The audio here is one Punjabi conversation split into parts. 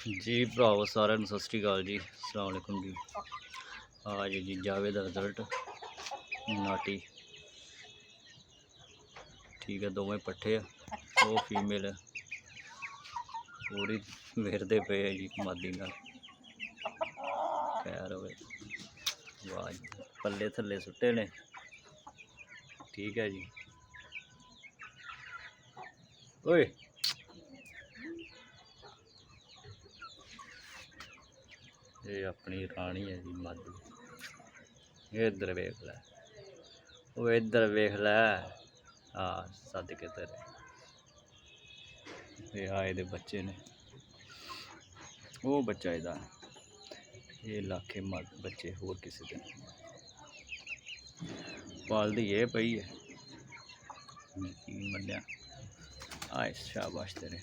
ਜੀ ਭਰਾਵੋ, ਸਾਰਿਆਂ ਨੂੰ ਸਤਿ ਸ੍ਰੀ ਅਕਾਲ ਜੀ। ਅਸਲਾਮ ਵਾਲੇਕੁਮ ਜੀ। ਆ ਜੀ ਜੀ ਜਾਵੇ ਦਾ ਰਿਜ਼ਲਟ ਨਾਟੀ। ਠੀਕ ਹੈ ਦੋਵੇਂ ਪੱਠੇ ਆ, ਉਹ ਫੀਮੇਲ ਹੈ ਪੂਰੀ ਵੇਰਦੇ ਪਏ ਆ ਜੀ, ਮਾਦੀ ਨਾਲ। ਖੈਰ ਹੋਵੇ। ਵਾਹ ਜੀ, ਪੱਲੇ ਥੱਲੇ ਸੁੱਟੇ ਨੇ। ਠੀਕ ਹੈ ਜੀ। ਓਏ ਇਹ ਆਪਣੀ ਰਾਣੀ ਹੈ ਜੀ ਮਾਦੀ ਇਹ ਇੱਧਰ ਵੇਖ ਲੈ। ਉਹ ਇੱਧਰ ਵੇਖ ਲੈ। ਆ ਸੱਦ ਕੇ ਤੇਰੇ। ਇਹ ਆ ਇਹਦੇ ਬੱਚੇ ਨੇ। ਉਹ ਬੱਚਾ ਇਹਦਾ। ਇਹ ਲਾਖੇ ਮਰ, ਬੱਚੇ ਹੋਰ ਕਿਸੇ ਦੇ ਪਾਲਦੀ ਇਹ ਪਈ ਹੈ। ਕੀ ਮੰਨਿਆ? ਆਏ, ਸ਼ਾਬਾਸ਼ ਤੇਰੇ।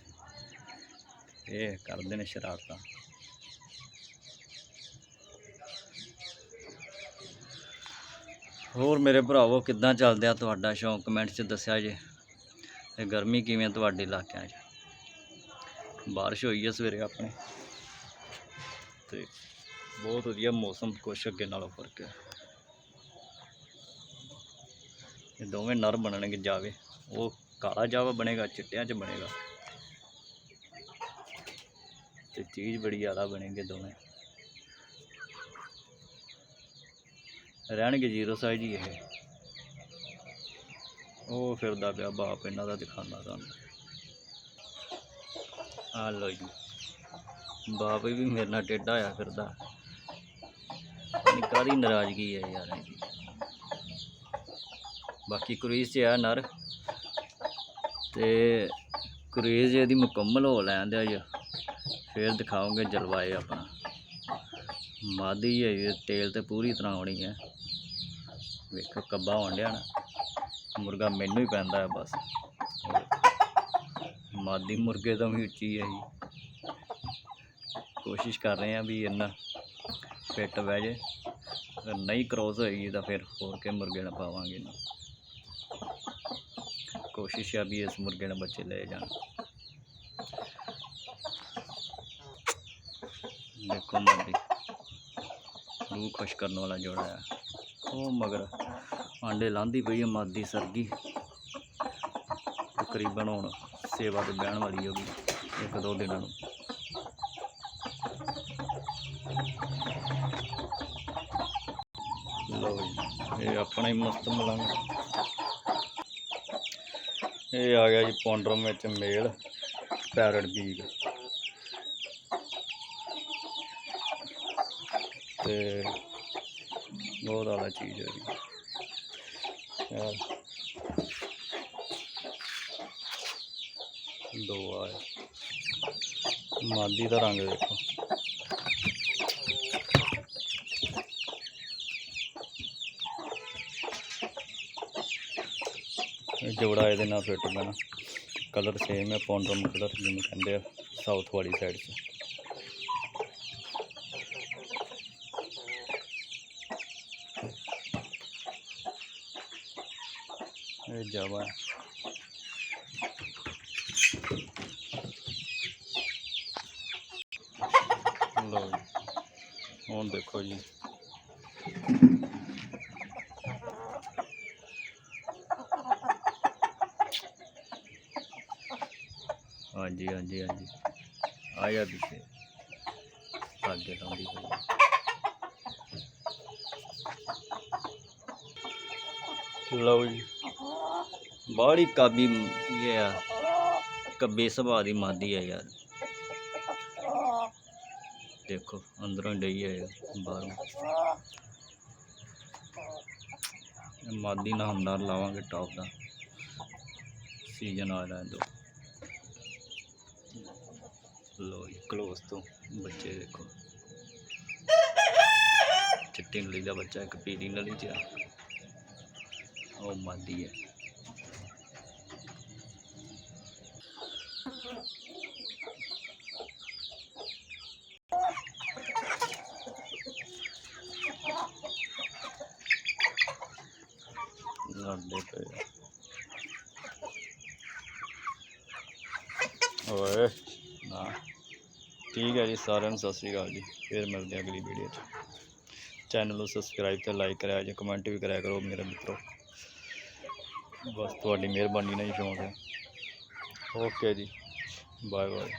ਇਹ ਕਰਦੇ ਨੇ ਸ਼ਰਾਰਤਾਂ। ਹੋਰ ਮੇਰੇ ਭਰਾਵੋ, ਕਿੱਦਾਂ ਚੱਲਦਿਆ ਤੁਹਾਡਾ ਸ਼ੌਂਕ ਕਮੈਂਟ 'ਚ ਦੱਸਿਆ ਜੇ ਤੇ ਗਰਮੀ ਕਿਵੇਂ ਤੁਹਾਡੇ ਇਲਾਕਿਆਂ 'ਚ? ਬਾਰਿਸ਼ ਹੋਈ ਹੈ ਸਵੇਰੇ ਆਪਣੇ ਤੇ ਬਹੁਤ ਵਧੀਆ ਮੌਸਮ ਕੁਛ ਅੱਗੇ ਨਾਲੋਂ ਫ਼ਰਕ ਹੈ ਇਹ ਦੋਵੇਂ ਨਰ ਬਣਨਗੇ ਜਾਵੇ, ਉਹ ਕਾਲਾ ਜਾਵਾ ਬਣੇਗਾ, ਚਿੱਟਿਆਂ 'ਚ ਬਣੇਗਾ। ਤੇ ਚੀਜ਼ ਬੜੀ ਜ਼ਿਆਦਾ ਬਣੇਗੇ ਦੋਵੇਂ। ਰਹਿਣਗੇ ਜ਼ੀਰੋ ਸਾਈਜ਼ ਹੀ ਇਹ। ਉਹ ਫਿਰਦਾ ਪਿਆ, ਬਾਪ ਇਹਨਾਂ ਦਾ ਦਿਖਾਉਂਦਾ ਤੁਹਾਨੂੰ ਆ ਲੋ ਜੀ। ਬਾਪ ਵੀ ਮੇਰੇ ਨਾਲ ਟੇਢਾ ਹੋਇਆ ਫਿਰਦਾ। ਨਿਕਾਲੀ ਨਾਰਾਜ਼ਗੀ ਹੈ ਯਾਰ ਇਹਦੀ। ਬਾਕੀ ਕਰੂਜ਼ 'ਚ ਆ ਨਰ। ਤੇ ਕਰੂਜ਼ ਇਹਦੀ ਮੁਕੰਮਲ ਹੋ ਲੈਣ ਦਿਆ ਜੀ। ਫਿਰ ਦਿਖਾਉਂਗੇ ਜਲਵਾਏ ਆਪਣਾ। ਮਾਦੀ ਹੈ ਇਹ ਤੇਲ ਤੇ ਪੂਰੀ ਤਰ੍ਹਾਂ ਆਉਣੀ ਹੈ। ਵੇਖੋ ਕੱਬਾ ਹੋਣ ਡਿਆ ਨਾ। ਮੁਰਗਾ ਮੈਨੂੰ ਹੀ ਪੈਂਦਾ ਹੈ ਬਸ। ਮਾਦੀ ਮੁਰਗੇ ਤੋਂ ਵੀ ਉੱਚੀ ਹੈ ਜੀ। ਕੋਸ਼ਿਸ਼ ਕਰ ਰਹੇ ਹਾਂ ਵੀ ਇੰਨਾ ਫਿੱਟ ਬਹਿ ਜੇ। ਅਗਰ ਨਹੀਂ ਕ੍ਰੋਸ ਹੋਏਗੀ ਤਾਂ ਫਿਰ ਹੋਰ ਕੇ ਮੁਰਗੇ ਨਾ ਪਾਵਾਂਗੇ ਨਾ। ਕੋਸ਼ਿਸ਼ ਆ ਵੀ ਇਸ ਮੁਰਗੇ ਨਾਲ ਬੱਚੇ ਲੈ ਜਾਣ। ਦੇਖੋ ਮਾਦੀ। ਰੂਹ ਖੁਸ਼ ਕਰਨ ਵਾਲਾ ਜੋੜਾ ਆ ਉਹ ਮਗਰ ਆਂਡੇ ਲਾਂਦੀ ਪਈ ਆ ਮਾਦੀ ਸਰਗੀ। ਤਕਰੀਬਨ ਹੁਣ ਸੇਵਾ ਤੇ ਬਹਿਣ ਵਾਲੀ ਹੋ ਗਈ ਇੱਕ ਦੋ ਦਿਨਾਂ ਨੂੰ। ਲਓ ਇਹ ਆਪਣਾ ਹੀ ਮਸਤ ਮਲੰਗ। ਇਹ ਆ ਗਿਆ ਜੀ ਪੌਂਡਰਮ ਵਿੱਚ ਮੇਲ ਪੈਰਟ ਬੀਗ ਤੇ ਬਹੁਤ ਆਲਾ ਚੀਜ਼ ਹੈ ਜੀ ਦੋ ਆਏ ਮਾਦੀ ਦਾ ਰੰਗ ਦੇਖੋ। ਇਹ ਜੋੜਾ ਇਹਦੇ ਨਾਲ ਫਿੱਟ ਪੈਣਾ। ਕਲਰ ਸੇਮ ਹੈ ਪੌਂਡਰਮ ਕਲਰ ਜਿਹਨੂੰ ਕਹਿੰਦੇ ਆ ਸਾਊਥ ਵਾਲੀ ਸਾਈਡ 'ਚ। ਇਹ ਜਾਵਾ। ਹੈ ਲੋ ਹੁਣ ਦੇਖੋ ਜੀ। ਹਾਂਜੀ ਹਾਂਜੀ ਹਾਂਜੀ। ਆ ਜਾ ਪਿੱਛੇ ਅੱਗੇ ਲਾਉਂਦੀ ਪਈ ਲਓ ਜੀ। ਬਾੜੀ ਕਾਬੀ ਇਹ ਆ। ਕੱਬੇ ਸੁਭਾਅ ਦੀ ਮਾਦੀ ਆ ਯਾਰ। ਦੇਖੋ, ਅੰਦਰੋਂ ਡਈ ਹੈ ਇਹ, ਬਾਹਰੋਂ। ਮਾਦੀ ਨਾਲ ਹਮਦਾਰ ਲਾਵਾਂਗੇ ਟੌਪ ਦਾ। ਸੀਜ਼ਨ ਆ ਰਿਹਾ ਦੋ ਲੋ ਕਲੋਸ ਤੋਂ ਬੱਚੇ ਦੇਖੋ। ਚਿੱਟੀ ਨਲੀ ਦਾ ਬੱਚਾ ਇੱਕ ਪੀਲੀ ਨਲੀ ਚ ਆ। ਉਹ ਮਾਦੀ ਹੈ ਲੜਦੇ ਪਏ ਆ। ਓਏ, ਨਾ। ਠੀਕ ਹੈ ਜੀ, ਸਾਰਿਆਂ ਨੂੰ ਸਤਿ ਸ਼੍ਰੀ ਅਕਾਲ ਜੀ। ਫਿਰ ਮਿਲਦੇ ਹਾਂ ਅਗਲੀ ਵੀਡੀਓ 'ਚ। ਚੈਨਲ ਨੂੰ ਸਬਸਕ੍ਰਾਈਬ ਤੇ ਲਾਈਕ ਕਰਿਆ ਜੇ ਕਮੈਂਟ ਵੀ ਕਰਿਆ ਕਰੋ ਮੇਰੇ ਮਿੱਤਰੋ। ਬਸ ਤੁਹਾਡੀ ਮਿਹਰਬਾਨੀ ਨਾਲ ਹੀ ਸ਼ੌਂਕ ਹੈ। ਓਕੇ ਜੀ। Bye bye